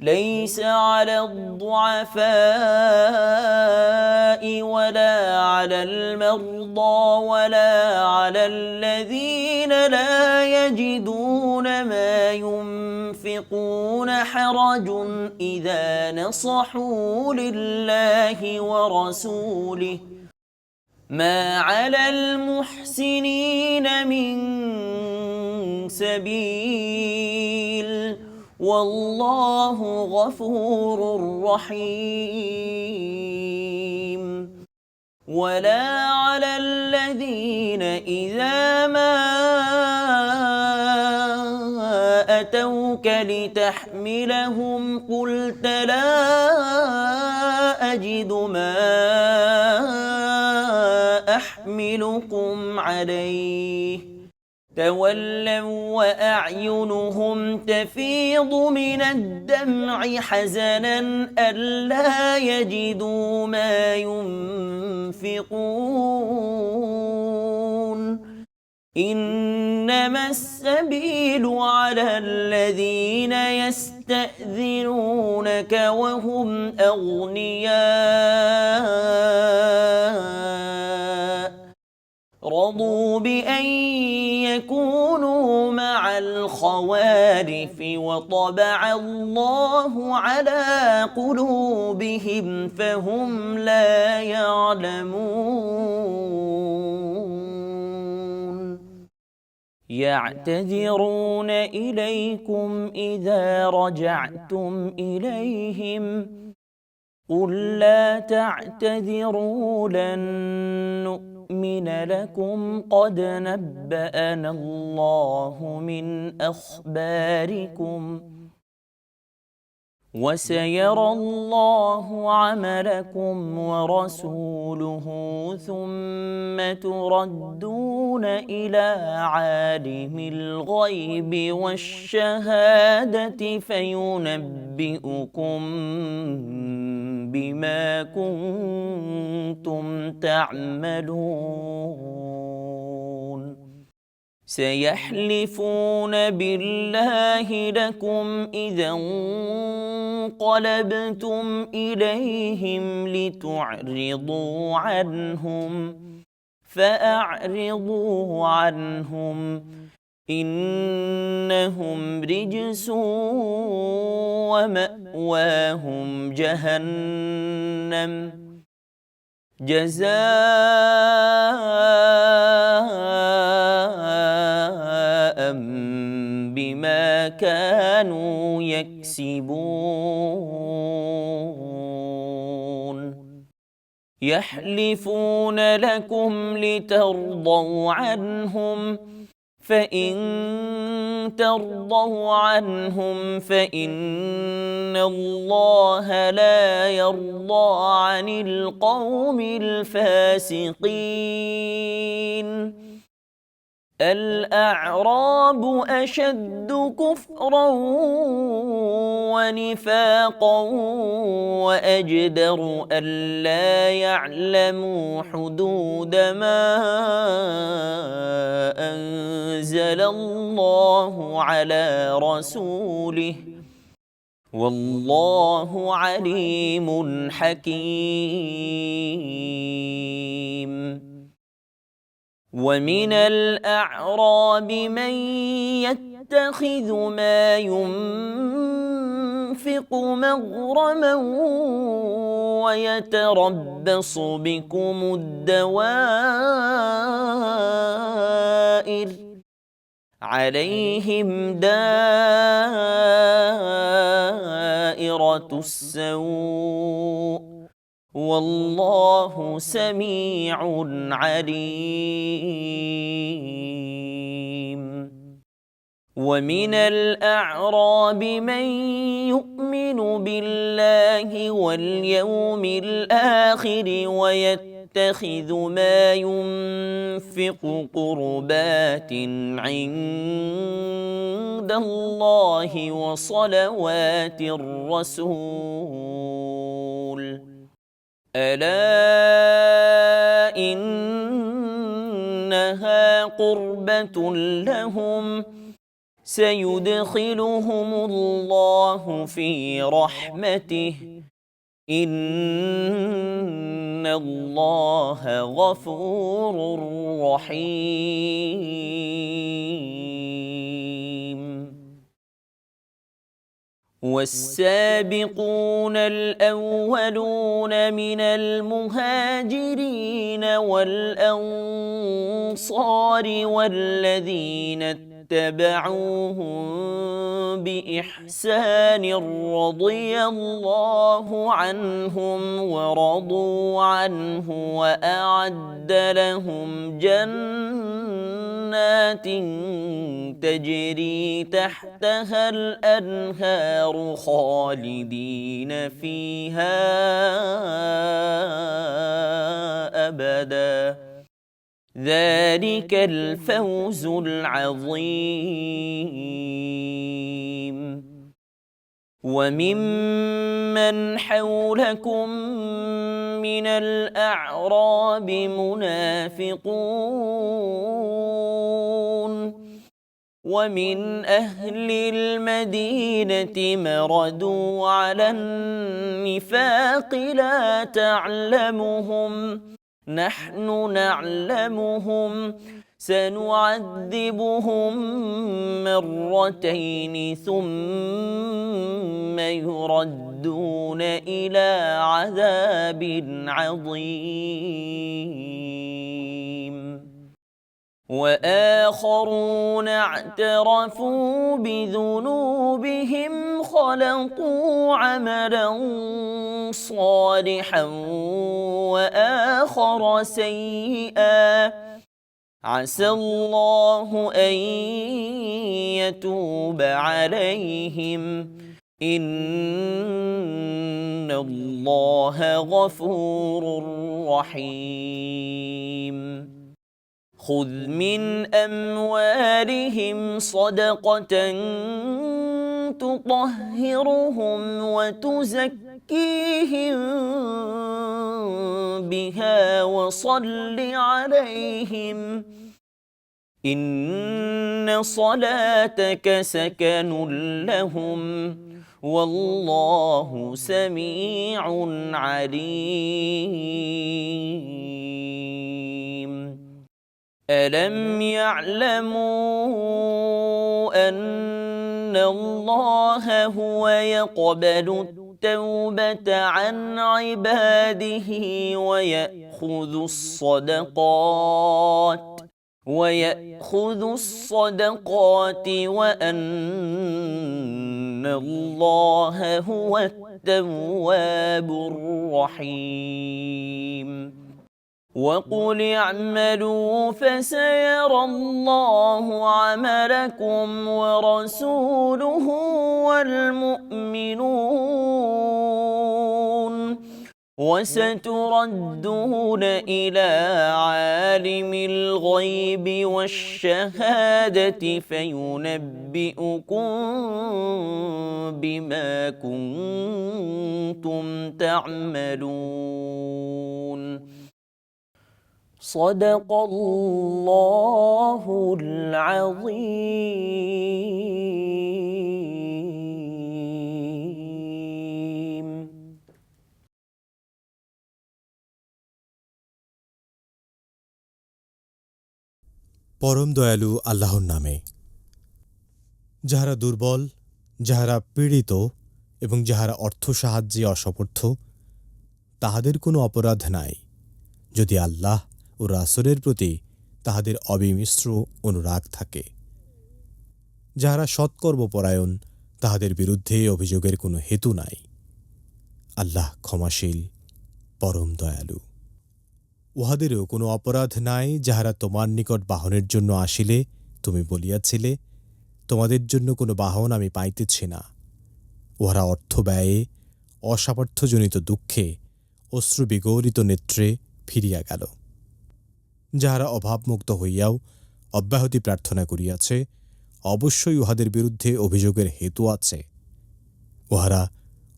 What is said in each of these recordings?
ليس على الضعفاء ولا على المرضى ولا على الذين لا يجدون ما ينفقون حرج إذا نصحوا لله ورسوله. ما على المحسنين من سبيل والله غفور رحيم. ولا على الذين إذا ما أتوك لتحملهم قلت لا أجد ما أحملكم عليه. تولوا وأعينهم تفيض من الدمع حزنا ألا يجدوا ما ينفقون. إنما السبيل على الذين يستأذنونك وهم أغنياء. رضوا بأن يكونوا مع الخوارف وطبع الله على قلوبهم فهم لا يعلمون. يعتذرون إليكم إذا رجعتم إليهم. قل لا تعتذروا لن نؤمن لكم قد نبأنا الله من أخباركم وسيرى الله عملكم ورسوله ثم تردون إلى عالم الغيب والشهادة فينبئكم بما كنتم تعملون. سيحلفون بالله لكم إذا انقلبتم إليهم لتعرضوا عنهم. فأعرضوا عنهم. إنهم رجس ومأواهم جهنم. جزاء بما كانوا يكسبون. يحلفون لكم لترضوا عنهم. فإن ترضوا عنهم فإن الله لا يرضى عن القوم الفاسقين. الأعراب أشد كفرا ونفاقا وأجدر ألا يعلموا حدود ما أنزل الله على رسوله. والله عليم حكيم. ومن الأعراب من يتخذ ما ينفق مغرما ويتربص بكم الدوائر عليهم دائرة السوء والله سميع عليم. ومن الأعراب من يؤمن بالله واليوم الآخر ويتخذ ما ينفق قربات عند الله وصلوات الرسول. ألا إنها قربة لهم سيدخلهم الله في رحمته. إن الله غفور رحيم. والسابقون الأولون من المهاجرين والأنصار والذين اتبعوهم بإحسان رضي الله عنهم ورضوا عنه وأعد لهم جنات تجري تحتها الأنهار خالدين فيها أبداً ذلك الفوز العظيم. وممن حولكم من الأعراب منافقون. ومن أهل المدينة مردوا على النفاق لا تعلمهم. نحن نعلمهم سنعذبهم مرتين ثم يردون إلى عذاب عظيم. وآخرون اعترفوا بذنوبهم خلقوا عملا صالحا وآخر سيئا. عسى الله أن يتوب عليهم. إن الله غفور رحيم. خذ من اموالهم صدقه تطهرهم وتزكيهم بها وصل عليهم ان صلاتك سكن لهم والله سميع عليم الم يعلموا ان الله هو يقبل التوبه عن عباده وياخذ الصدقات ويأخذ الصدقات وأن الله هو التواب الرحيم وقل اعملوا فسيرى الله عملكم ورسوله والمؤمنون. وستردون إلى عالم الغيب والشهادة فينبئكم بما كنتم تعملون. صدق الله العظيم পরম দয়ালু আল্লাহর নামে যাহারা দুর্বল যাহারা পীড়িত এবং যাহারা অর্থ সাহায্যে অসমর্থ তাহাদের কোনো অপরাধ নাই যদি আল্লাহ ও রাসুলের প্রতি তাহাদের অবিমিশ্র অনুরাগ থাকে। যাহারা সৎকর্মপরায়ণ, তাহাদের বিরুদ্ধে অভিযোগের কোনো হেতু নাই। আল্লাহ ক্ষমাশীল, পরম দয়ালু। উহাদেরও কোনো অপরাধ নাই যাহারা তোমার নিকট বাহনের জন্য আসিলে, তুমি বলিয়াছিলে, তোমাদের জন্য কোনো বাহন আমি পাইতেছি না। উহারা অর্থ ব্যয়ে, অসামর্থ্যজনিত দুঃখে অশ্রু বিগলিত নেত্রে ফিরিয়া গেল। যাহারা অভাবমুক্ত হইয়াও অব্যাহতি প্রার্থনা করিয়াছে, অবশ্যই উহাদের বিরুদ্ধে অভিযোগের হেতু আছে। উহারা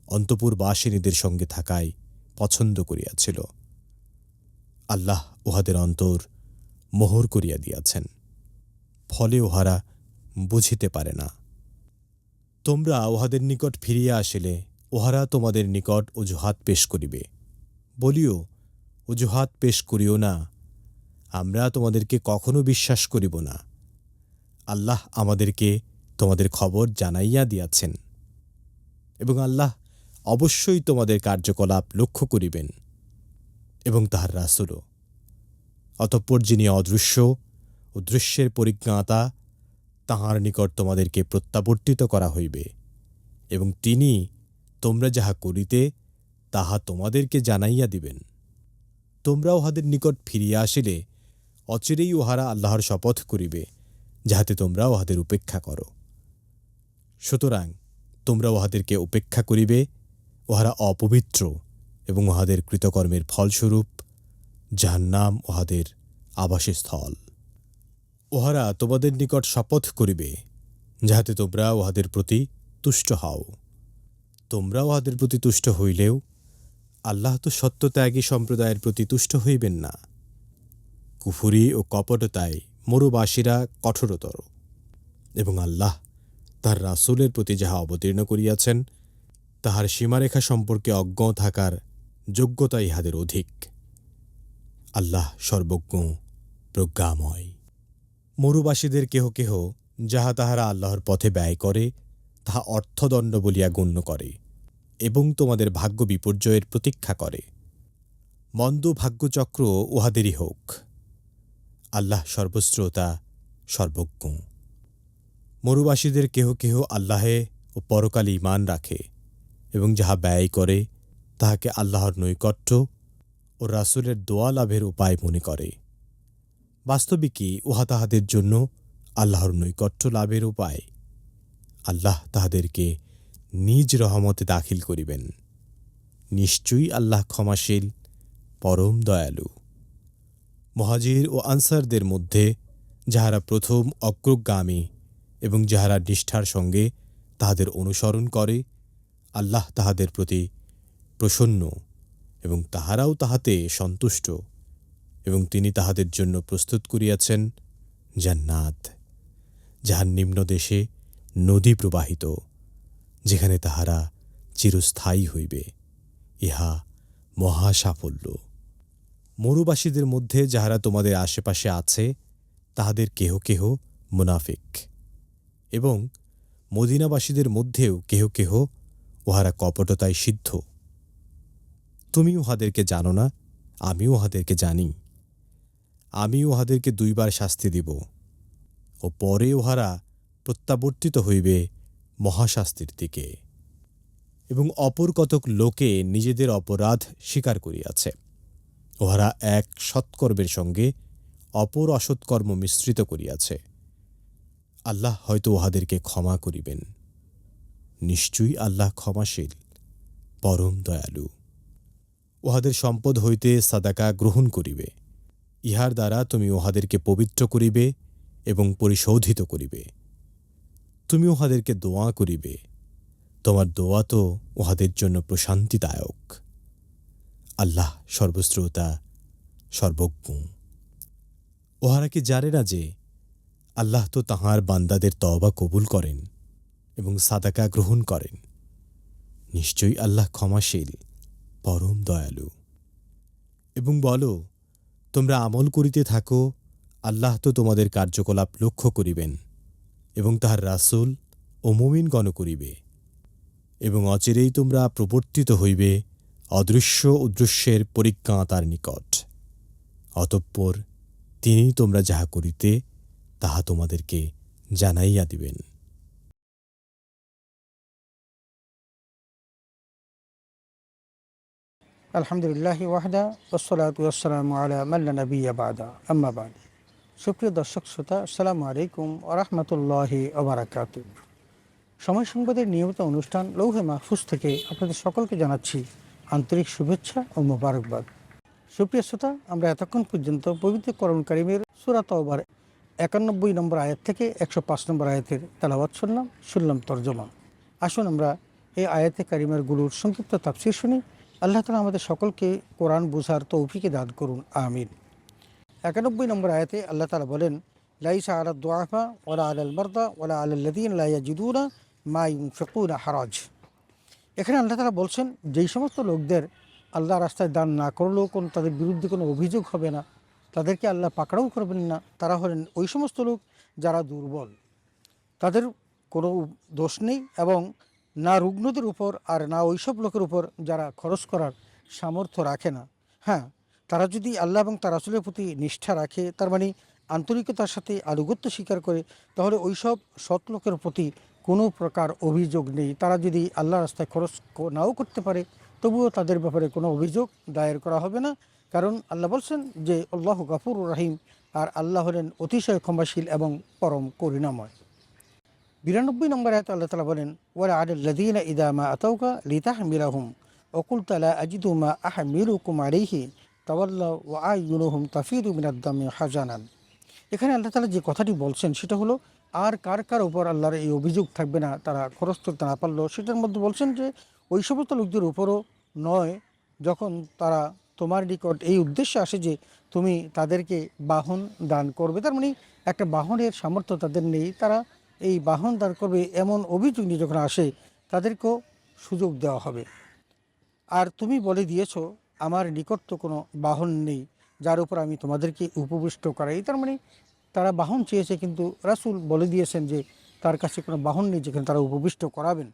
অন্তপুরবাসিনীদের সঙ্গে থাকায় পছন্দ করিয়াছিল। আল্লাহ উহাদের অন্তর মোহর করিয়া দিয়াছেন। ফলে উহারা বুঝিতে পারে না। তোমরা উহাদের নিকট ফিরিয়া আসিলে উহারা তোমাদের নিকট অজুহাত পেশ করিবে। বলিও, অজুহাত পেশ করিও না আমরা তোমাদেরকে কখনো বিশ্বাস করিব না। আল্লাহ আমাদেরকে তোমাদের খবর জানাইয়া দিয়াছেন। এবং আল্লাহ অবশ্যই তোমাদের কার্যকলাপ লক্ষ্য করিবেন এবং তাহার রাসুলও। অতঃপর যিনি অদৃশ্য ও দৃশ্যের পরিজ্ঞাতা, তাহার নিকট তোমাদেরকে প্রত্যাবর্তিত করা হইবে এবং তিনি তোমরা যাহা করিতে, তাহা তোমাদেরকে জানাইয়া দিবেন। তোমরা উহাদের নিকট ফিরিয়া আসিলে অচিরেই উহারা আল্লাহর শপথ করিবে, যাহাতে তোমরা উহাদের উপেক্ষা করো। সুতরাং তোমরা উহাদেরকে উপেক্ষা করিবে, উহারা অপবিত্র এবং উহাদের কৃতকর্মের ফলস্বরূপ যাহার নাম উহাদের আবাসস্থল। উহারা তোমাদের নিকট শপথ করিবে, যাহাতে তোমরা উহাদের প্রতি তুষ্ট হও। তোমরা উহাদের প্রতি তুষ্ট হইলেও আল্লাহ তো সত্যত্যাগী সম্প্রদায়ের প্রতি তুষ্ট হইবেন না। কুফুরি ও কপটতায় মরুবাসীরা কঠোরতর। এবং আল্লাহ তার রাসূলের প্রতি যাহা অবতীর্ণ করিয়াছেন, তাহার সীমারেখা সম্পর্কে অজ্ঞ থাকার যোগ্যতা ইহাদের অধিক। আল্লাহ সর্বজ্ঞ, প্রজ্ঞাময়। মরুবাসীদের কেহ কেহ যাহা তাহারা আল্লাহর পথে ব্যয় করে, তাহা অর্থদণ্ড বলিয়া গণ্য করে এবং তোমাদের ভাগ্য বিপর্যয়ের প্রতীক্ষা করে। মন্দ ভাগ্যচক্র উহাদেরই হোক। আল্লাহ সর্বশ্রোতা, সর্বজ্ঞ। মরুবাসীদের কেহ কেহ আল্লাহে ও পরকালে ইমান রাখে এবং যাহা ব্যয় করে, তাহাকে আল্লাহর নৈকট্য ও রাসূলের দোয়া লাভের উপায় মনে করে। বাস্তবিকই উহা তাহাদের জন্য আল্লাহর নৈকট্য লাভের উপায়? আল্লাহ তাহাদেরকে নিজ রহমতে দাখিল করিবেন। নিশ্চয়ই আল্লাহ ক্ষমাশীল, পরম দয়ালু। মহাজির ও আনসারদের মধ্যে যাহারা প্রথম অগ্রগামী এবং যাহারা নিষ্ঠার সঙ্গে তাহাদের অনুসরণ করে, আল্লাহ তাহাদের প্রতি প্রসন্ন এবং তাহারাও তাহাতে সন্তুষ্ট এবং তিনি তাহাদের জন্য প্রস্তুত করিয়াছেন জান্নাত, যাহার নিম্নদেশে নদী প্রবাহিত, যেখানে তাহারা চিরস্থায়ী হইবে। ইহা মহা সাফল্য মরুবাসীদের মধ্যে যাহারা তোমাদের আশেপাশে আছে, তাহাদের কেহ কেহ মুনাফিক। এবং মদিনাবাসীদের মধ্যেও কেহ কেহ উহারা কপটতায় সিদ্ধ। তুমি উহাদেরকে জানো না আমি উহাদেরকে জানি। আমি উহাদেরকে দুইবার শাস্তি দিব, ও পরে উহারা প্রত্যাবর্তিত হইবে মহাশাস্তির দিকে। এবং অপর কতক লোকে নিজেদের অপরাধ স্বীকার করিয়াছে। উহারা এক সৎকর্মের সঙ্গে অপর অসৎকর্ম মিশ্রিত করিয়াছে। আল্লাহ হয়তো উহাদেরকে ক্ষমা করিবেন। নিশ্চয়ই আল্লাহ ক্ষমাশীল, পরম দয়ালু। উহাদের সম্পদ হইতে সাদাকা গ্রহণ করিবে। ইহার দ্বারা তুমি উহাদেরকে পবিত্র করিবে এবং পরিশোধিত করিবে। তুমি উহাদেরকে দোয়া করিবে। তোমার দোয়া তো উহাদের জন্য প্রশান্তিদায়ক। আল্লাহ সর্বশ্রোতা, সর্বজ্ঞ। উহারা কি জানে না যে আল্লাহ তো তাহার বান্দাদের তওবা কবুল করেন এবং সাদাকা গ্রহণ করেন? নিশ্চয়ই আল্লাহ ক্ষমাশীল, পরম দয়ালু। এবং বলো, তোমরা আমল করিতে থাকো, আল্লাহ তো তোমাদের কার্যকলাপ লক্ষ্য করিবেন এবং তাহার রাসূল ও মুমিনগণ করিবে। এবং অচিরেই তোমরা প্রবর্তিত হইবে অদৃশ্য উদৃশ্যের পরিজ্ঞাতার নিকট। অতঃপর তিনি তোমরা যাহা করিতে, তাহা তোমাদেরকে জানাইয়া দিবেন। আলহামদুলিল্লাহ ওয়াহদা ওসলাত ওয়াসালাম আলা মাল্লা নবী বাদা। আম্মা বাদ। সুপ্রিয় দর্শক শ্রোতা, আসসালামু আলাইকুম আরহামতুল্লাহি ওবরাকাত সময় সংবাদের নিয়মিত অনুষ্ঠান লৌহে মাহফুজ থেকে আপনাদের সকলকে জানাচ্ছি আন্তরিক শুভেচ্ছা ও মোবারকবাদ। সুপ্রিয় শ্রোতা, আমরা এতক্ষণ পর্যন্ত পবিত্র করণ কারিমের সুরাত ওবার একানব্বই নম্বর আয়াত থেকে একশো পাঁচ নম্বর আয়াতের তালাবাদ শুনলাম শুনলাম তর্জমা। আসুন আমরা এই আয়াতে কারিমেরগুলোর সংক্ষিপ্ত তাফসির শুনি। আল্লাহ তালা আমাদের সকলকে কোরআন বুঝার তৌফিকে দান করুন, আমিন। একানব্বই নম্বর আয়াতে আল্লাহ তালা বলেন, লাইসা আলা দোয়াফা ওলা আল মারদা ওলা আলাল্লাদিন লাইয়া জিদুনা মা ইউফিকুনা হারাজ। এখানে আল্লাহ তারা বলছেন, যেই সমস্ত লোকদের আল্লাহ রাস্তায় দান না করলেও কোনো তাদের বিরুদ্ধে কোনো অভিযোগ হবে না, তাদেরকে আল্লাহ পাকড়াও করবেন না, তারা হলেন ওই সমস্ত লোক যারা দুর্বল। তাদের কোনো দোষ নেই এবং না রুগ্নদের উপর আর না ওইসব লোকের উপর যারা খরচ করার সামর্থ্য রাখে না। হ্যাঁ তারা যদি আল্লাহ এবং তার আসলের প্রতি নিষ্ঠা রাখে, তার মানে আন্তরিকতার সাথে আনুগত্য স্বীকার করে, তাহলে ওইসব সৎ লোকের প্রতি কোনো প্রকার অভিযোগ নেই। তারা যদি আল্লাহ রাস্তায় খরচ নাও করতে পারে, তবুও তাদের ব্যাপারে কোনো অভিযোগ দায়ের করা হবে না। কারণ আল্লাহ বলছেন যে, আল্লাহ গাফুর রাহিম, আর আল্লাহ হলেন অতিশয় ক্ষমাশীল এবং পরম করুণাময়। বিরানব্বই নম্বর আয়ত আল্লাহ তালা বলেন ওরা আদুল্লাদিন ইদামা আতৌকা লিতাহ মিরাহুম অকুল তালা আজিদু মা আহ মিরু কুমারিহি তাওয়াল্লা ও আ ইউনুহুম তাফিরু মিনাদ্দামি হাজানান এখানে আল্লাহ তালা যে কথাটি বলছেন, সেটা হলো আর কার কার উপর আল্লাহর এই অভিযোগ থাকবে না, তারা খরচ করতে না পারল সেটার মধ্যে বলছেন যে ওই সমস্ত লোকদের উপরও নয়, যখন তারা তোমার নিকট এই উদ্দেশ্যে আসে যে তুমি তাদেরকে বাহন দান করবে, তার মানে একটা বাহনের সামর্থ্য তাদের নেই, তারা এই বাহন দান করবে এমন অভিযোগ নিয়ে যখন আসে, তাদেরকেও সুযোগ দেওয়া হবে। আর তুমি বলে দিয়েছ, আমার নিকট তো কোনো বাহন নেই, যার উপর আমি তোমাদেরকে উপবিষ্ট করাই, তার মানে তারা বাহন চেয়েছে, কিন্তু রাসুল বলে দিয়েছেন যে তার কাছে কোনো বাহন নেই যেখানে তারা উপবিষ্ট করাবেন।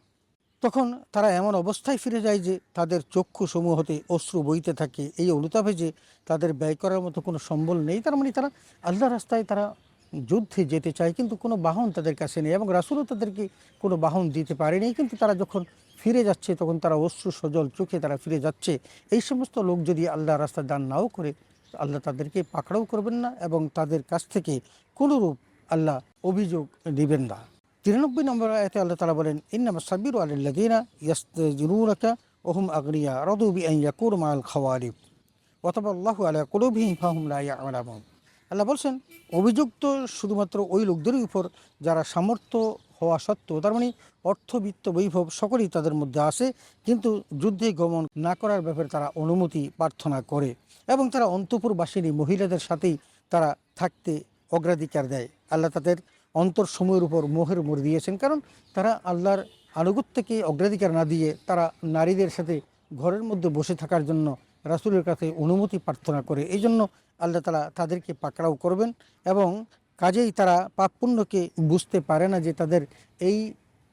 তখন তারা এমন অবস্থায় ফিরে যায় যে তাদের চক্ষু সমূহ হতে অশ্রু বইতে থাকে। এই অনুতাপে যে তাদের ব্যয় করার মতো কোনো সম্বল নেই, তার মানে তারা আল্লাহ রাস্তায় তারা যুদ্ধে যেতে চায়, কিন্তু কোনো বাহন তাদের কাছে নেই এবং রাসুলও তাদেরকে কোনো বাহন দিতে পারেনি। কিন্তু তারা যখন ফিরে যাচ্ছে, তখন তারা অশ্রু সজল চোখে তারা ফিরে যাচ্ছে। এই সমস্ত লোক যদি আল্লাহ রাস্তা দান নাও করে আল্লাহ তাদেরকে পাকড়াও করবেন না এবং তাদের কাছ থেকে কোনোরূপ আল্লাহ অভিযোগ নেবেন না। তিরানব্বই নম্বর আয়তে আল্লাহ তালা বলেন, ইন্নামা সাবির আল্লাদিনা ইয়াস্তুরাকা ওহম আগরিয়া রদুবি আইয়াকুর মাল খাওয়ারিফ। অথবা আল্লাহ আল্লাহ কুলুবহিম ফাহুম লা ইয়ালামুন। আল্লাহ বলছেন, অভিযুক্ত শুধুমাত্র ওই লোকদেরই উপর যারা সামর্থ্য হওয়া সত্ত্বেও, তার মানে অর্থবিত্ত বৈভব সকলেই তাদের মধ্যে আসে কিন্তু যুদ্ধে গমন না করার ব্যাপারে তারা অনুমতি প্রার্থনা করে এবং তারা অন্তপুর বাসিনী মহিলাদের সাথেই তারা থাকতে অগ্রাধিকার দেয়। আল্লাহ তাদের অন্তর সময়ের উপর মোহের মোড় দিয়েছেন, কারণ তারা আল্লাহর আনুগত্যকে অগ্রাধিকার না দিয়ে তারা নারীদের সাথে ঘরের মধ্যে বসে থাকার জন্য রাসুলের কাছে অনুমতি প্রার্থনা করে। এই জন্য আল্লাহ তালা তাদেরকে পাকড়াও করবেন এবং কাজেই তারা পাপ পুণ্যকে বুঝতে পারে না যে তাদের এই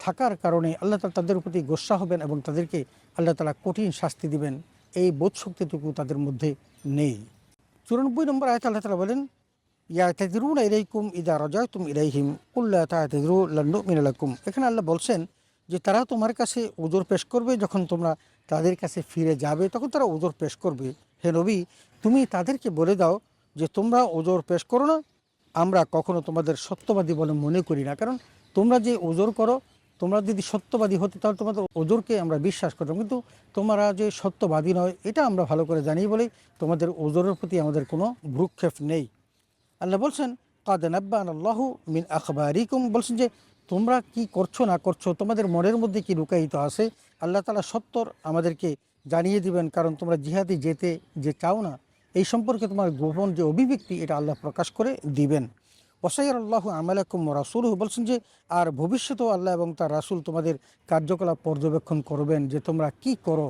থাকার কারণে আল্লাহ তালা তাদের প্রতি গোসা হবেন এবং তাদেরকে আল্লাহ তালা কঠিন শাস্তি দিবেন। এই বোধ শক্তিটুকু তাদের মধ্যে নেই। চুরানব্বই নম্বর আয়ত আল্লাহ তালা বলেন, ইয়া তেদরুন ইলাইকুম ইদা রজায়তুম ইলাইহিম কুল্লা তাহতেদরু লান্নু মিনালাকুম এখানে আল্লাহ বলছেন যে, তারা তোমার কাছে ওজোর পেশ করবে, যখন তোমরা তাদের কাছে ফিরে যাবে, তখন তারা ওজোর পেশ করবে। হে নবী তুমি তাদেরকে বলে দাও যে তোমরা ওজোর পেশ করো না। আমরা কখনো তোমাদের সত্যবাদী বলে মনে করি না। কারণ তোমরা যে ওজোর করো, তোমরা যদি সত্যবাদী হতে তাহলে তোমাদের ওজোরকে আমরা বিশ্বাস করতাম। কিন্তু তোমরা যে সত্যবাদী নয়, এটা আমরা ভালো করে জানি বলেই তোমাদের ওজোরের প্রতি আমাদের কোনো ভ্রুক্ষেপ নেই। আল্লাহ বলছেন, কাদ নাব্বান আল্লাহ মিন আখবারিকুম। বলছেন যে, তোমরা কি করছ না করছ, তোমাদের মনের মধ্যে কি লুকায়িত আছে? আল্লাহ তালা সত্তর আমাদেরকে জানিয়ে দিবেন, কারণ তোমরা জিহাদি যেতে যে চাও না এই সম্পর্কে তোমার গোপন যে অভিব্যক্তি, এটা আল্লাহ প্রকাশ করে দিবেন। ওসাইর আল্লাহ আমালাকুম রাসুল বলছেন যে, আর ভবিষ্যতেও আল্লাহ এবং তার রাসুল তোমাদের কার্যকলাপ পর্যবেক্ষণ করবেন যে তোমরা কি করো।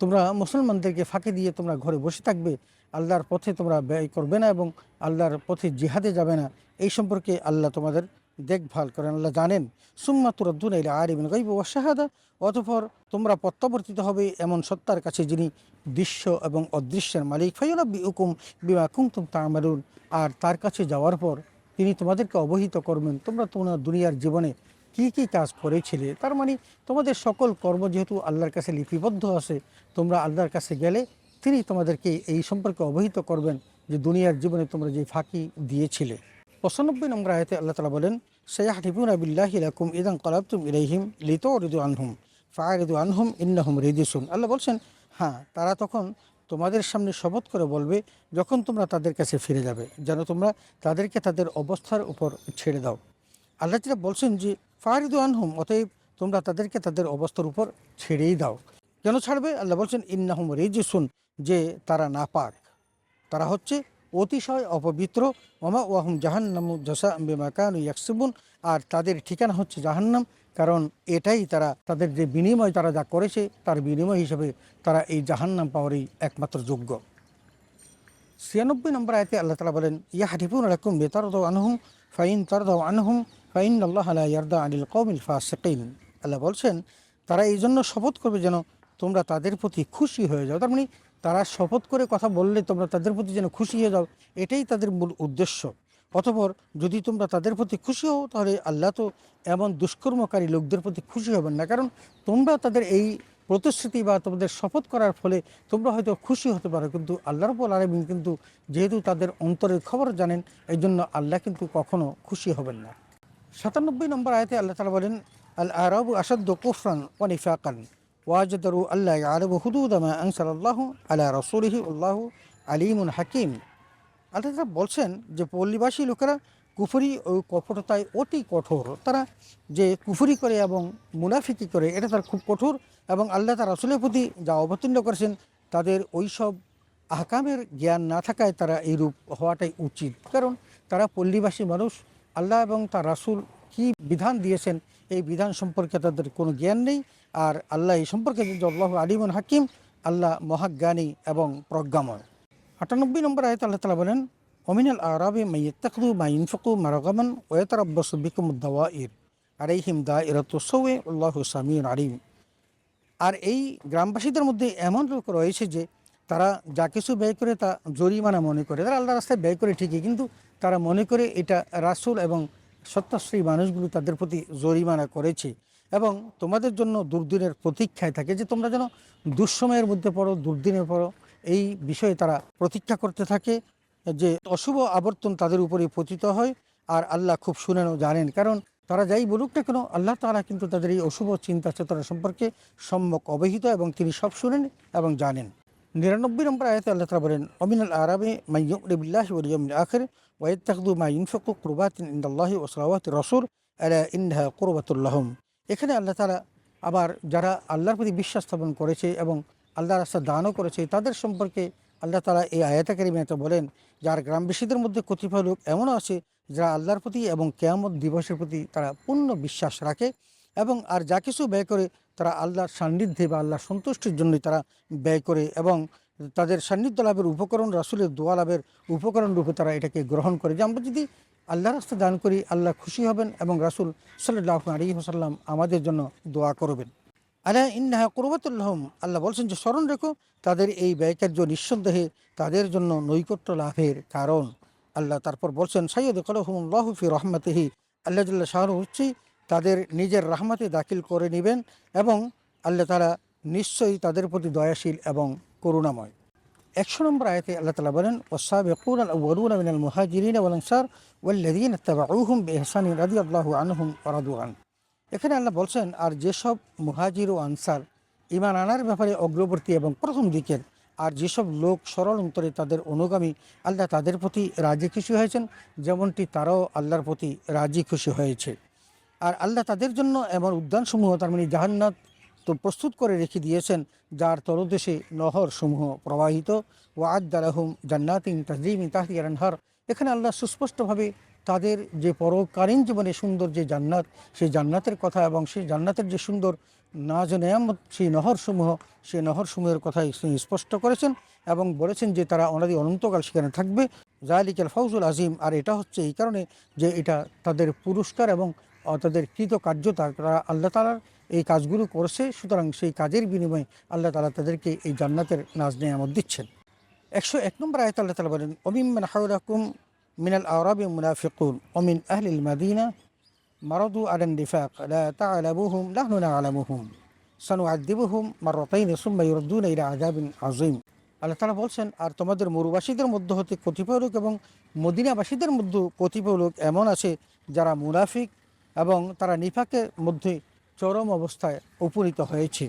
তোমরা মুসলমানদেরকে ফাঁকি দিয়ে তোমরা ঘরে বসে থাকবে। আল্লাহর পথে তোমরা ব্যয় করবে না এবং আল্লাহর পথে জিহাদে যাবে না। এই সম্পর্কে আল্লাহ তোমাদের দেখভাল করেন, আল্লাহ জানেন। সুম্মা তুরদ্দুন ইলা আলিমিন গাইব ওয়াশাহাদা অতঃপর তোমরা প্রত্যাবর্তিত হবে এমন সত্তার কাছে যিনি দৃশ্য এবং অদৃশ্যের মালিক। ফাইনাব্বি হুকুম বিমা কুমতুম তামারুন আর তার কাছে যাওয়ার পর তিনি তোমাদেরকে অবহিত করবেন, তোমরা তোমার দুনিয়ার জীবনে কি কি কাজ করেছিলে? তার মানে তোমাদের সকল কর্ম যেহেতু আল্লাহর কাছে লিপিবদ্ধ আছে, তোমরা আল্লাহর কাছে গেলে তিনি তোমাদেরকে এই সম্পর্কে অবহিত করবেন যে দুনিয়ার জীবনে তোমরা যে ফাঁকি দিয়েছিলে। পঁচানব্বই নম্বর আয়তে আল্লাহ তালা বলেন সৈয়াহ হিবুন আবিল্লাহ ইলাকুম ইদান কলাবতুম ইলাইহিম লিতো রিদু আনহুম ফায়রিদু আনহুম ইন্নাহুম রিদিসুন আল্লাহ বলছেন হ্যাঁ তারা তখন তোমাদের সামনে শপথ করে বলবে যখন তোমরা তাদের কাছে ফিরে যাবে, যেন তোমরা তাদেরকে তাদের অবস্থার উপর ছেড়ে দাও। আল্লাহ যেটা বলছেন যে, ফারিদু আনহুম, অতএব তোমরা তাদেরকে তাদের অবস্থার উপর ছেড়েই দাও। কেন ছাড়বে? আল্লাহ বলছেন, ইন্নাহুম রেজিসুন, যে তারা না নাপাক। তারা হচ্ছে অতিশয় অপবিত্র। ওমা ওয়াহুম জাহান্নামু জসা বেমাকানু ইয়াকসিবুন। আর তাদের ঠিকানা হচ্ছে জাহান্নাম, কারণ এটাই তারা, তাদের যে বিনিময় তারা যা করেছে, তার বিনিময় হিসেবে তারা এই জাহান্নাম পাওয়ারই একমাত্র যোগ্য। ছিয়ানব্বই নম্বর আয়তে আল্লাহ তালা বলেন ইয়া হাটিফুন আলাকুম বেতারদ আনহুম, ফাইন তারদ আনহুম ফাইন আল্লাহ আলা ইয়ারদা আনিল কৌমিল ফাসিকিন। আল্লাহ বলছেন, তারা এই জন্য শপথ করবে যেন তোমরা তাদের প্রতি খুশি হয়ে যাও। তার মানে তারা শপথ করে কথা বললে তোমরা তাদের প্রতি যেন খুশি হয়ে যাও, এটাই তাদের মূল উদ্দেশ্য। অতপর যদি তোমরা তাদের প্রতি খুশি হও, তাহলে আল্লাহ তো এমন দুষ্কর্মকারী লোকদের প্রতি খুশি হবেন না। কারণ তোমরা তাদের এই প্রতিশ্রুতি বা তোমাদের শপথ করার ফলে তোমরা হয়তো খুশি হতে পারো। কিন্তু আল্লাহ রবুল আলমিন কিন্তু যেহেতু তাদের অন্তরের খবর জানেন এই জন্য আল্লাহ কিন্তু কখনো খুশি হবেন না। সাতানব্বই নম্বর আয়তে আল্লাহ তালা বলেন, আল আরব আসাদ্দ কুফরান ওয়ানিফাকান ওয়াজদরু আল্লাহ আরব হুদুদামা আনসাল আল্লাহ আল্লাহ রসুলহি আল্লাহ আলিমুন হাকিম আল্লাহ তালা বলছেন যে পল্লীবাসী লোকেরা কুফুরি ও কপটতায় অতি কঠোর। তারা যে কুফুরি করে এবং মুনাফিকি করে, এটা তার খুব কঠোর এবং আল্লাহ তার রসুলের প্রতি যা অবতীর্ণ করেছেন, তাদের ওইসব আহকামের জ্ঞান না থাকায় তারা এইরূপ হওয়াটাই উচিত। কারণ তারা পল্লীবাসী মানুষ, আল্লাহ এবং তার রাসুল কি বিধান দিয়েছেন, এই বিধান সম্পর্কে তাদের কোনো জ্ঞান নেই। আর আল্লাহ এই সম্পর্কে আল্লাহ আলিমুন হাকিম, আল্লাহ মহাজ্ঞানী এবং প্রজ্ঞাময়। আটানব্বই নম্বর আয়ত আল্লাহ তালা বলেন অমিনাল আরবে মাইয়াত্তাকদু মাইনফকু মারগামান ওয়েতার আব্বাস বিকুম দাওয়াইর আলাইহিম দা ইরাতুসৌয়ে আল্লাহ সামিউন আলিম। আর এই গ্রামবাসীদের মধ্যে এমন লোক রয়েছে যে, তারা যা কিছু ব্যয় করে তা জরিমানা মনে করে। তারা আল্লাহ রাস্তায় ব্যয় করে ঠিকই, কিন্তু তারা মনে করে এটা রাসুল এবং সত্যাশ্রী মানুষগুলো তাদের প্রতি জরিমানা করেছে। এবং তোমাদের জন্য দুর্দিনের প্রতীক্ষায় থাকে যে তোমরা যেন দুঃসময়ের মধ্যে পড়ো, দুর্দিনে পড়ো। এই বিষয়ে তারা প্রতীক্ষা করতে থাকে যে অশুভ আবর্তন তাদের উপরে পতিত হয় আর আল্লাহ খুব শুনেন ও জানেন। কারণ তারা যাই বলুক না কেন, আল্লাহ তারা কিন্তু তাদের এই অশুভ চিন্তা চেতনা সম্পর্কে সম্যক অবহিত এবং তিনি সব শুনেন এবং জানেন। নিরানব্বই নম্বর আয়তে আল্লাহ তালা বলেন, অমিনাল আরবে মাইয়ুবিল্লাহ ওলিয়ম আখের ওয়াইতাকদু মা ইনফকু কুরবাত ইন্দাল্লাহি ওসলাওয়াত রসুল আলা ইন্দাহা কুরবাতুল্লাহম এখানে আল্লাহ তারা আবার যারা আল্লাহর প্রতি বিশ্বাস স্থাপন করেছে এবং আল্লাহ রাস্তা দানও করেছে, তাদের সম্পর্কে আল্লাহ তালা এই আয়াতা কারিমিয়াতে বলেন, যার গ্রামবাসীদের মধ্যে কতিপয় লোক এমনও আছে যারা আল্লাহর প্রতি এবং কেয়ামত দিবসের প্রতি তারা পূর্ণ বিশ্বাস রাখে এবং আর যা কিছু ব্যয় করে তারা আল্লাহর সান্নিধ্যে বা আল্লাহর সন্তুষ্টির জন্যই তারা ব্যয় করে এবং তাদের সান্নিধ্য লাভের উপকরণ, রাসুলের দোয়া লাভের উপকরণ রূপে তারা এটাকে গ্রহণ করে। যে আমরা যদি আল্লাহ রাস্তা দান করি, আল্লাহ খুশি হবেন এবং রাসুল সাল্লাহ আলী হাসাল্লাম আমাদের জন্য দোয়া করবেন। আলা ইন্নাহা কুরবাতুল্লাহম আল্লাহ বলছেন যে, স্মরণ রেখো, তাদের এই ব্যয়কার্য নিঃসন্দেহে তাদের জন্য নৈকট্য লাভের কারণ। আল্লাহ তারপর বলছেন সাইয়দ কলহমুল্লাহ ফি রহমতেহি, আল্লাহ শাহর হচ্ছেই তাদের নিজের রাহমাতে দাখিল করে নেবেন এবং আল্লাহ তারা নিশ্চয়ই তাদের প্রতি দয়াশীল এবং করুণাময়। একশো নম্বর আয়তে আল্লাহ তালা বলেন ওসাবেকুন আল ওয়ারুন মিনাল মুহাজিরিন আনসার ওয়াল্লাযীনা তাবাউহুম বিইহসান রাদিয়াল্লাহু আনহুম ওয়া রাদু আন এখানে আল্লাহ বলছেন, আর যেসব মুহাজির ও আনসার ইমান আনার ব্যাপারে অগ্রবর্তী এবং প্রথম দিকের, আর যেসব লোক সরল অন্তরে তাদের অনুগামী, আল্লাহ তাদের প্রতি রাজি খুশি হয়েছেন, যেমনটি তারাও আল্লাহর প্রতি রাজি খুশি হয়েছে। আর আল্লাহ তাদের জন্য এমন উদ্যানসমূহ, তার মানে জাহান্নাত তো প্রস্তুত করে রেখে দিয়েছেন, যার তলদেশে নহর সমূহ প্রবাহিত ও আদালাহুম জান্নাতিন তাজরিমিন তাহরিয়ার আনহার। এখানে আল্লাহ সুস্পষ্টভাবে তাদের যে পরকালীন জীবনে সুন্দর যে জান্নাত, সেই জান্নাতের কথা এবং সেই জান্নাতের যে সুন্দর নাজ নেয়ামত, সেই নহরসমূহ, সেই নহরসমূহের কথাই তিনি স্পষ্ট করেছেন এবং বলেছেন যে তারা অনাদি অনন্তকাল সেখানে থাকবে। জায়ালিকাল ফৌজুল আজিম। আর এটা হচ্ছে এই কারণে যে এটা তাদের পুরস্কার এবং তাদের কৃতকার্যতা তারা আল্লাহ তালার এই কাজগুলো করছে, সুতরাং সেই কাজের বিনিময়ে আল্লাহ তালা তাদেরকে এই জান্নাতের নাজ নেয়ামত দিচ্ছেন। একশো এক নম্বর আয়ত আল্লাহ তালা বলেন অমিমান হাউরাকুম মিনাল আরবি মুনাফিকুন, অমিন আহলিল মাদিনা মারদু আলান নিফাক, লা তা'লামুহুম নাহনু না'লামুহুম সানু'আযিবুহুম মাররাতাইন সুম্মা ইউরদ্দুনা ইলা আযাবিন আযীম। আল্লাহ তালা বলছেন, আর তোমাদের মরুবাসীদের মধ্যে হতে কতিপয় লোক এবং মদিনাবাসীদের মধ্যে কতিপয় লোক এমন আছে যারা মুনাফিক এবং তারা নিফাকের মধ্যে চরম অবস্থায় উপনীত হয়েছে।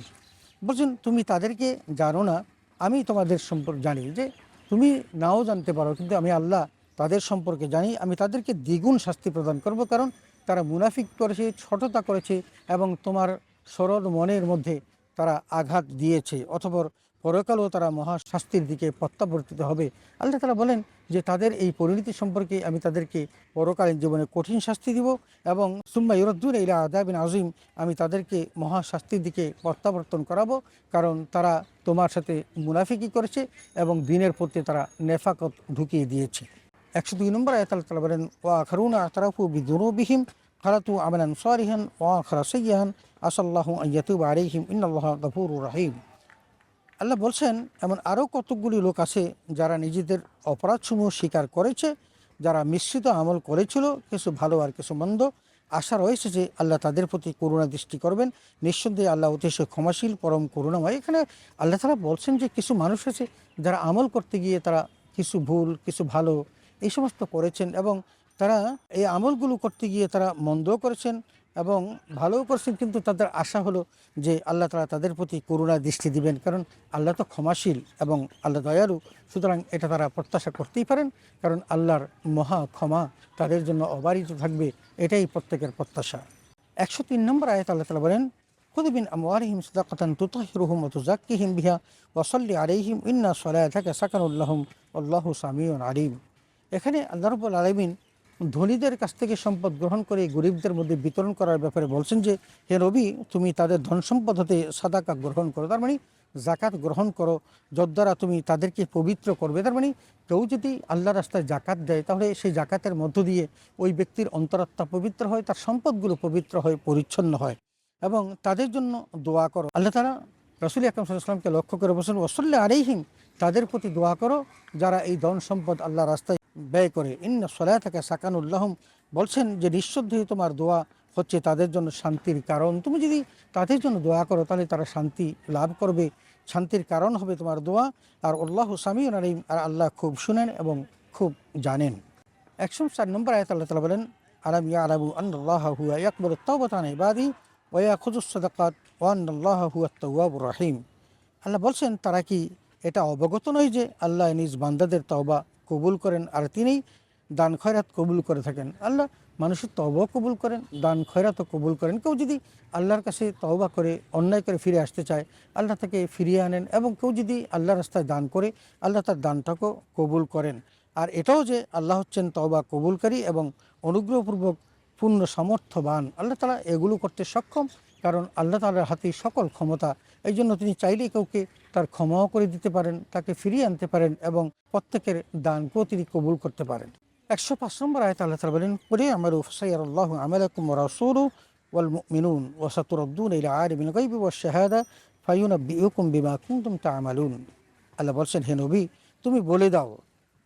বলছেন, তুমি তাদেরকে জানো না। আমি তোমাদের সম্পর্কে জানি যে তুমি নাও জানতে পারো, কিন্তু আমি আল্লাহ তাদের সম্পর্কে জানি। আমি তাদেরকে দ্বিগুণ শাস্তি প্রদান করব, কারণ তারা মুনাফিক করেছে, ছোটতা করেছে এবং তোমার সরল মনের মধ্যে তারা আঘাত দিয়েছে। অথবা পরকালও তারা মহাশাস্তির দিকে প্রত্যাবর্তিত হবে। আল্লাহ তালা বলেন যে, তাদের এই পরিণতি সম্পর্কে আমি তাদেরকে পরকালীন জীবনে কঠিন শাস্তি দিব এবং সুম্মা ইরদ্দুর ইলা আদাবিন আজিম আমি তাদেরকে মহাশাস্তির দিকে প্রত্যাবর্তন করাবো। কারণ তারা তোমার সাথে মুনাফিকি করেছে এবং দিনের প্রতি তারা নেফাকত ঢুকিয়ে দিয়েছে। একশো দুই নম্বর আয়াত আল্লাহ তালা বলেন, ওয়া খারুনা তারাফু বিদুরুবিহিম খালাতু আমালান সারিহান ওয়া খারা সৈয়াহান আসাল্লাহ আয়াতুব আলিহিম ইন্নাল্লাহ গফুর রাহিম। আল্লাহ বলছেন, এমন আরও কতকগুলি লোক আছে যারা নিজেদের অপরাধসমূহ স্বীকার করেছে, যারা মিশ্রিত আমল করেছিল, কিছু ভালো আর কিছু মন্দ। আশা রয়েছে যে আল্লাহ তাদের প্রতি করুণা দৃষ্টি করবেন। নিঃসন্দেহে আল্লাহ অতিশয় ক্ষমাশীল, পরম করুণাময়। এখানে আল্লাহ তালা বলছেন যে কিছু মানুষ আছে যারা আমল করতে গিয়ে তারা কিছু ভুল, কিছু ভালো, এই সমস্ত করেছেন এবং তারা এই আমলগুলো করতে গিয়ে তারা মন্দও করেছেন। এবং ভালোও করছেন কিন্তু তাদের আশা হলো যে আল্লাহ তালা তাদের প্রতি করুণা দৃষ্টি দিবেন। কারণ আল্লাহ তো ক্ষমাশীল এবং আল্লাহ দয়ালু। সুতরাং এটা তারা প্রত্যাশা করতেই পারেন, কারণ আল্লাহর মহা ক্ষমা তাদের জন্য অবারিত থাকবে, এটাই প্রত্যেকের প্রত্যাশা। একশো তিন নম্বর আয়ত আল্লাহ তালা বলেন খুদবিন আমওয়ারিহিম সদাকাতান তুতাহিরুহুম ও তুজাক্কিহিম বিহা ওয়াসল্লি আলাইহিম ইন্না সলায়াতাকা সাকানুল্লাহম আল্লাহু সামিউন আলিম। এখানে আল্লাহ রব্বুল আলমিন ধনীদের কাছ থেকে সম্পদ গ্রহণ করে গরিবদের মধ্যে বিতরণ করার ব্যাপারে বলছেন যে, হে রবি তুমি তাদের ধন সম্পদ হতে সাদাকা গ্রহণ করো। তার মানে জাকাত গ্রহণ করো। যদ্বারা তুমি তাদেরকে পবিত্র করবে। তার মানে কেউ যদি আল্লাহ রাস্তায় জাকাত দেয়, তাহলে সেই জাকাতের মধ্য দিয়ে ওই ব্যক্তির অন্তরাত্মা পবিত্র হয়, তার সম্পদগুলো পবিত্র হয়, পরিচ্ছন্ন হয় এবং তাদের জন্য দোয়া করো। আল্লাহ তালা রসুল আকরম সাল্লামকে লক্ষ্য করে বসেন ওসল্লা আরেহিম তাদের প্রতি দোয়া করো যারা এই ধন সম্পদ আল্লাহ রাস্তায় ব্যয় করে। ইন্না সলায় থাকে সাকানুল্লাহম বলছেন যে নিঃশ্রদ্ধেয় তোমার দোয়া হচ্ছে তাদের জন্য শান্তির কারণ। তুমি যদি তাদের জন্য দোয়া করো, তাহলে তারা শান্তি লাভ করবে। শান্তির কারণ হবে তোমার দোয়া। আর আল্লাহ সামিউন আলিম, আর আল্লাহ খুব শুনেন এবং খুব জানেন। একশো চার নম্বর আয়ত আল্লাহ তালা বলেন, আলাম ইয়া আলাবু আল্লাহ হুয়া ইয়াকবর তাওবাতান ইবাদি ওয়া খুজুস সাদাকাত ওয়ান আল্লাহ হুয়া তাওয়াবুর রাহিম। আল্লাহ বলছেন, তারা কি এটা অবগত নয় যে আল্লাহ নিজ বান্দাদের তওবা কবুল করেন আর তিনিই দান খয়রাত কবুল করে থাকেন। আল্লাহ মানুষের তওবাও কবুল করেন, দান খয়রাতও কবুল করেন। কেউ যদি আল্লাহর কাছে তওবা করে, অন্যায় করে ফিরে আসতে চায়, আল্লাহ তাকে ফিরিয়ে আনেন এবং কেউ যদি আল্লাহ রাস্তায় দান করে, আল্লাহ তার দানটাকেও কবুল করেন। আর এটাও যে আল্লাহ হচ্ছেন তওবা কবুলকারী এবং অনুগ্রহপূর্বক পূর্ণ সামর্থ্যবান, আল্লাহ তালা এগুলো করতে সক্ষম। কারণ আল্লাহ তালার হাতে সকল ক্ষমতা। এই জন্য তিনি চাইলেই কাউকে তার ক্ষমাও করে দিতে পারেন, তাকে ফিরিয়ে আনতে পারেন এবং প্রত্যেকের দানকেও তিনি কবুল করতে পারেন। একশো পাঁচ নম্বর আয়ত আল্লাহ তালা বলেন পরে আমার উফসাইয়ার আল্লাহ আমালাকুম রাসুলু ওয়াল মিনুন ওয়াসাতুরদ্দুন ইলা আলিমিন গাইবি ওয়া শাহাদা ফায়ুনাব্বিউকুম বিমা কুনতুম তা'মালুন। আল্লাহ বলছেন, হে নবী, তুমি বলে দাও,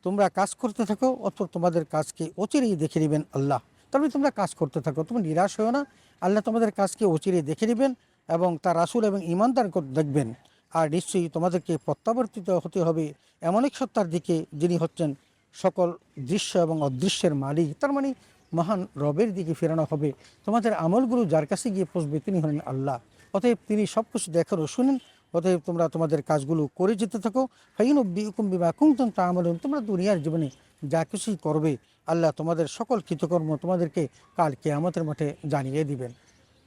তোমরা কাজ করতে থাকো অথবা তোমাদের কাজকে অচিরেই দেখে নেবেন আল্লাহ। তবে তোমরা কাজ করতে থাকো, তুমি নিরাশ হও না। আল্লাহ তোমাদের কাজকে অচিরে দেখে নেবেন এবং তার রাসুল এবং ইমানদার দেখবেন। আর নিশ্চয়ই তোমাদেরকে প্রত্যাবর্তিত হতে হবে এমন এক সত্তার দিকে যিনি হচ্ছেন সকল দৃশ্য এবং অদৃশ্যের মালিক। তার মানে মহান রবের দিকে ফেরানো হবে। তোমাদের আমলগুলো যার কাছে গিয়ে পৌঁছবে তিনি হলেন আল্লাহ। অতএব তিনি সব কিছু দেখারও শুনেন। অতএব তোমরা তোমাদের কাজগুলো করে যেতে থাকো। ফাইন বিকুম বিমা কুমতন তা আমল তোমরা দুনিয়ার জীবনে যা কিছুই করবে, আল্লাহ তোমাদের সকল কৃতকর্ম তোমাদেরকে কাল কেয়ামতের মাঠে জানিয়ে দিবেন।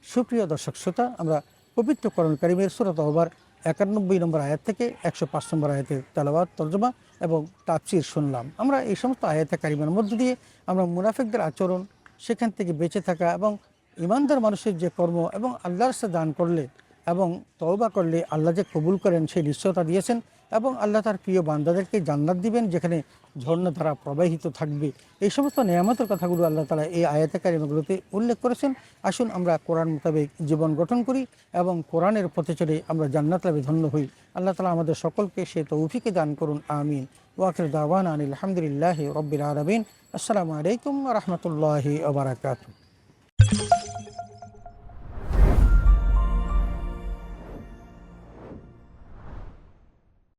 সুপ্রিয় দর্শক শ্রোতা, আমরা পবিত্র করণ কারিমের সুরত হবার একানব্বই নম্বর আয়াত থেকে একশো পাঁচ নম্বর আয়াতের তেলাবাদ তর্জমা এবং তাপসির শুনলাম। আমরা এই সমস্ত আয়াতে কারিমের মধ্য দিয়ে আমরা মুনাফিকদের আচরণ, সেখান থেকে বেঁচে থাকা এবং ইমানদার মানুষের যে কর্ম এবং আল্লাহর সাথে দান করলে এবং তওবা করলে আল্লাহ যে কবুল করেন, সেই নিশ্চয়তা দিয়েছেন এবং আল্লাহ তার প্রিয় বান্দাদেরকে জান্নাত দিবেন, যেখানে ঝর্ণা ধারা প্রবাহিত থাকবে। এই সমস্ত নিয়ামতের কথাগুলো আল্লাহ তালা এই আয়াতকারীগুলোতে উল্লেখ করেছেন। আসুন আমরা কোরআন মোতাবেক জীবন গঠন করি এবং কোরআনের পথে চলে আমরা জান্নাত লাভে ধন্য হই। আল্লাহ তালা আমাদের সকলকে সে তৌফিকে দান করুন, আমিন। ওয়াকির দাওয়ান আনিল আলহামদুলিল্লাহ রব্বিল আলমিন। আসসালামু আলাইকুম রহমতুল্লাহি আবরাকাতু